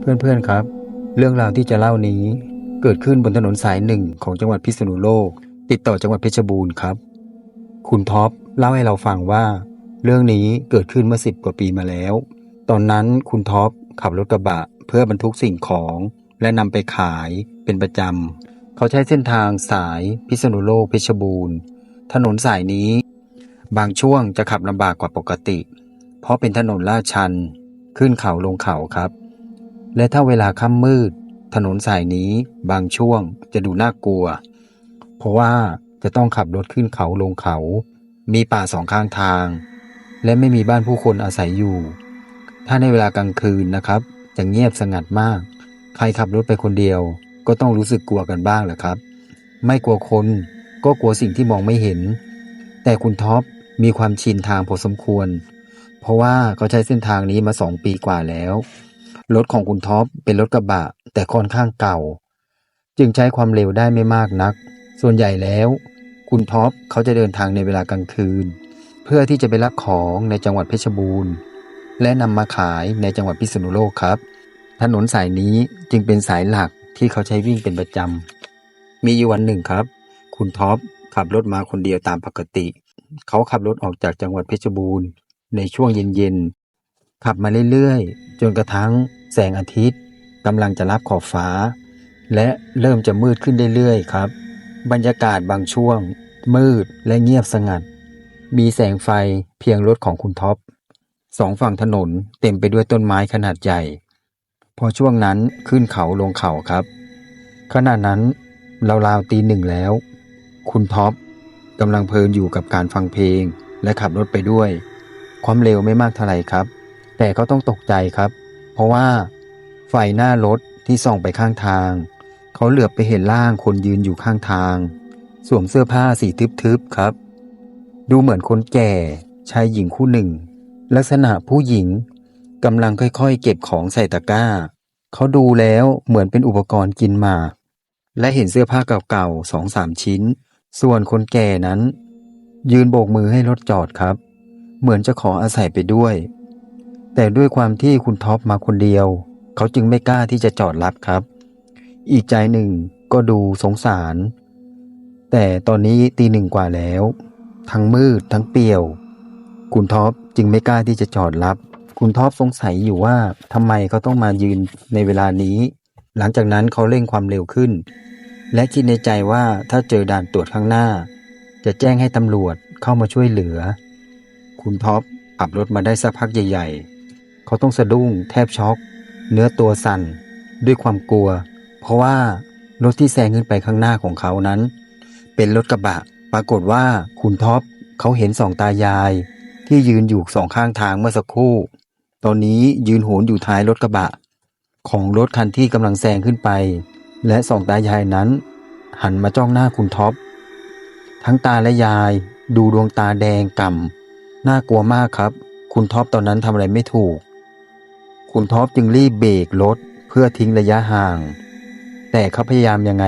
เพื่อนๆครับ เรื่องราวที่จะเล่านี้เกิดขึ้นบนถนนสายหนึ่งของจังหวัดพิษณุโลก ติดต่อจังหวัดเพชรบูรณ์ครับ คุณท็อปเล่าให้เราฟังว่า เรื่องนี้เกิดขึ้นเมื่อสิบกว่าปีมาแล้ว ตอนนั้นคุณท็อปขับรถกระบะเพื่อบรรทุกสิ่งของ และนำไปขายเป็นประจำเขาใช้เส้นทางสายพิษณุโลกเพชรบูรณ์ ถนนสายนี้ บางช่วงจะขับลำบากกว่าปกติ เพราะเป็นถนนลาดชัน ขึ้นเขาลงเขาครับ และถ้าเวลาค่ำมืด ถนนสายนี้บางช่วงจะดูน่ากลัว เพราะว่าจะต้องขับรถขึ้นเขาลงเขา มีป่าสองข้างทาง และไม่มีบ้านผู้คนอาศัยอยู่ ถ้าในเวลากลางคืนนะครับ จะเงียบสงัดมาก ใครขับรถไปคนเดียว ก็ต้องรู้สึกกลัวกันบ้างแหละครับ ไม่กลัวคนก็กลัวสิ่งที่มองไม่เห็น แต่คุณท็อปมีความชินทางพอสมควร เพราะว่าเขาใช้เส้นทางนี้มาสองปีกว่าแล้ว รถของคุณท็อปเป็นรถกระบะ แต่ค่อนข้างเก่า จึงใช้ความเร็วได้ไม่มากนัก ส่วนใหญ่แล้ว คุณท็อปเขาจะเดินทางในเวลากลางคืน เพื่อที่จะไปรับของในจังหวัดเพชรบูรณ์ และนำมาขายในจังหวัดพิษณุโลกครับ ถนนสายนี้จึงเป็นสายหลักที่เขาใช้วิ่งเป็นประจำมีอยู่วันหนึ่งครับ คุณท็อปขับรถมาคนเดียวตามปกติ เขาขับรถออกจากจังหวัดเพชรบูรณ์ ในช่วงเย็นๆ ขับมาเรื่อยๆ จนกระทั่งแสงอาทิตย์กำลังจะรับขอบฟ้า และเริ่มจะมืดขึ้นเรื่อยๆ ครับ บรรยากาศบางช่วง มืดและเงียบสงัด มีแสงไฟเพียงรถของคุณท็อปสองฝั่งถนนเต็มไปด้วยต้นไม้ขนาดใหญ่ พอช่วงนั้นขึ้นเขาลงเขาครับ ขณะนั้นราวๆตีหนึ่งแล้ว คุณท็อปกำลังเพลินอยู่กับการฟังเพลงและขับรถไปด้วย ความเร็วไม่มากเท่าไหร่ครับ แต่เขาต้องตกใจครับ เพราะว่าไฟหน้ารถที่ส่องไปข้างทาง เขาเหลือบไปเห็นร่างคนยืนอยู่ข้างทาง สวมเสื้อผ้าสีทึบๆครับ ดูเหมือนคนแก่ชายหญิงคู่หนึ่ง ลักษณะผู้หญิงกำลังค่อยๆ เก็บของใส่ตะกร้า เขาดูแล้วเหมือนเป็นอุปกรณ์กินหมาก และเห็นเสื้อผ้าเก่าๆสองสามชิ้น ส่วนคนแก่นั้น ยืนโบกมือให้รถจอดครับ เหมือนจะขออาศัยไปด้วย แต่ด้วยความที่คุณท็อปมาคนเดียว เขาจึงไม่กล้าที่จะจอดรับครับ อีกใจหนึ่งก็ดูสงสาร แต่ตอนนี้ตีหนึ่งกว่าแล้ว ทั้งมืดทั้งเปี่ยว คุณท็อปจึงไม่กล้าที่จะจอดรับ คุณท็อปสงสัยอยู่ว่าทำไมเขาต้องมายืนในเวลานี้ หลังจากนั้นเขาเร่งความเร็วขึ้น และคิดในใจว่าถ้าเจอด่านตรวจข้างหน้า จะแจ้งให้ตำรวจเข้ามาช่วยเหลือ คุณท็อปขับรถมาได้สักพักใหญ่ ๆ เขาต้องสะดุ้งแทบช็อก เนื้อตัวสั่น ด้วยความกลัว เพราะว่ารถที่แซงขึ้นไปข้างหน้าของเขานั้น เป็นรถกระบะ ปรากฏว่าคุณท็อปเขาเห็นสองตายาย ที่ยืนอยู่สองข้างทางเมื่อสักครู่ ตอนนี้ยืนโหนอยู่ท้ายรถกระบะ ของรถคันที่กำลังแซงขึ้นไป และสองตายายนั้น หันมาจ้องหน้าคุณท็อปทั้งตาและยายดูดวงตาแดงก่ำ น่ากลัวมากครับ คุณท็อปตอนนั้นทำอะไรไม่ถูก คุณท็อปจึงรีบเบรกรถเพื่อทิ้งระยะห่าง แต่เขาพยายามยังไง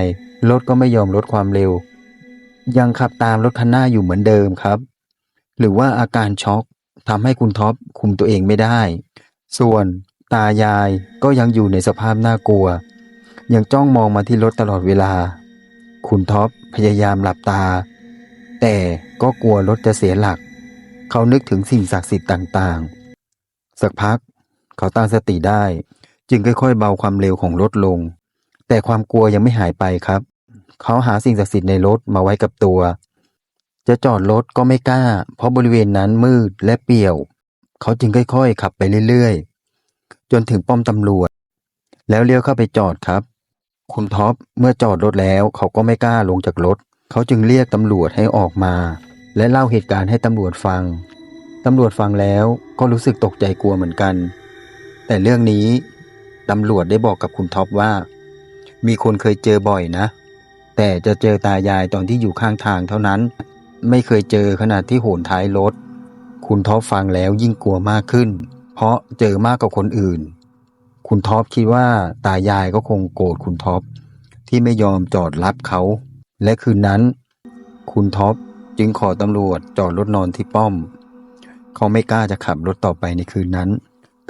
รถก็ไม่ยอมลดความเร็ว ยังขับตามรถคันหน้าอยู่เหมือนเดิมครับ หรือว่าอาการช็อกทำให้คุณท็อปคุมตัวเองไม่ได้ ส่วนตายายก็ยังอยู่ในสภาพน่ากลัว ยังจ้องมองมาที่รถตลอดเวลา คุณท็อปพยายามหลับตา แต่ก็กลัวรถจะเสียหลัก เขานึกถึงสิ่งศักดิ์สิทธิ์ต่างๆ สักพัก เขาตั้งสติได้ จึงค่อยๆ เบาความเร็วของรถลง แต่ความกลัวยังไม่หายไปครับ เขาหาสิ่งศักดิ์สิทธิ์ในรถมาไว้กับตัว จะจอดรถก็ไม่กล้า เพราะบริเวณนั้นมืดและเปี่ยว เขาจึงค่อยๆ ขับไปเรื่อยๆ จนถึงป้อมตำรวจ แล้วเลี้ยวเข้าไปจอดครับ คุณท็อปเมื่อจอดรถแล้ว เขาก็ไม่กล้าลงจากรถ เขาจึงเรียกตำรวจให้ออกมา และเล่าเหตุการณ์ให้ตำรวจฟัง ตำรวจฟังแล้วก็รู้สึกตกใจกลัวเหมือนกัน แต่เรื่องนี้ตำรวจได้บอกกับคุณท็อปว่า มีคนเคยเจอบ่อยนะ แต่จะเจอตายายตอนที่อยู่ข้างทางเท่านั้น ไม่เคยเจอขนาดที่โหนท้ายรถ คุณท็อปฟังแล้วยิ่งกลัวมากขึ้น เพราะเจอมากกว่าคนอื่น คุณท็อปคิดว่าตายายก็คงโกรธคุณท็อปที่ไม่ยอมจอดรับเขา และคืนนั้น คุณท็อป จึงขอตำรวจจอดรถนอนที่ป้อม เขาไม่กล้าจะขับรถต่อไปในคืนนั้น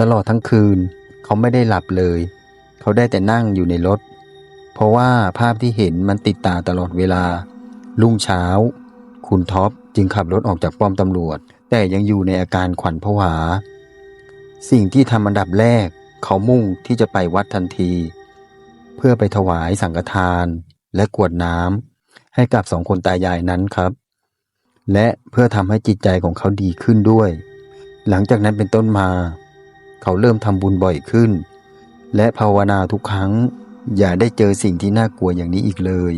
ตลอดทั้งคืน เขาไม่ได้หลับเลย เขาได้แต่นั่งอยู่ในรถ เพราะว่าภาพที่เห็นมันติดตาตลอดเวลา รุ่งเช้า คุณท็อปจึงขับรถออกจากป้อมตำรวจ แต่ยังอยู่ในอาการขวัญผวา สิ่งที่ทำอันดับแรก เขามุ่งที่จะไปวัดทันที เพื่อไปถวายสังฆทานและกวดน้ำให้กับสองคนตายายนั้นครับ และเพื่อทำให้จิตใจของเขาดีขึ้นด้วย หลังจากนั้นเป็นต้นมา เขาเริ่มทำบุญบ่อยขึ้น และภาวนาทุกครั้ง อย่าได้เจอสิ่งที่น่ากลัวอย่างนี้อีกเลย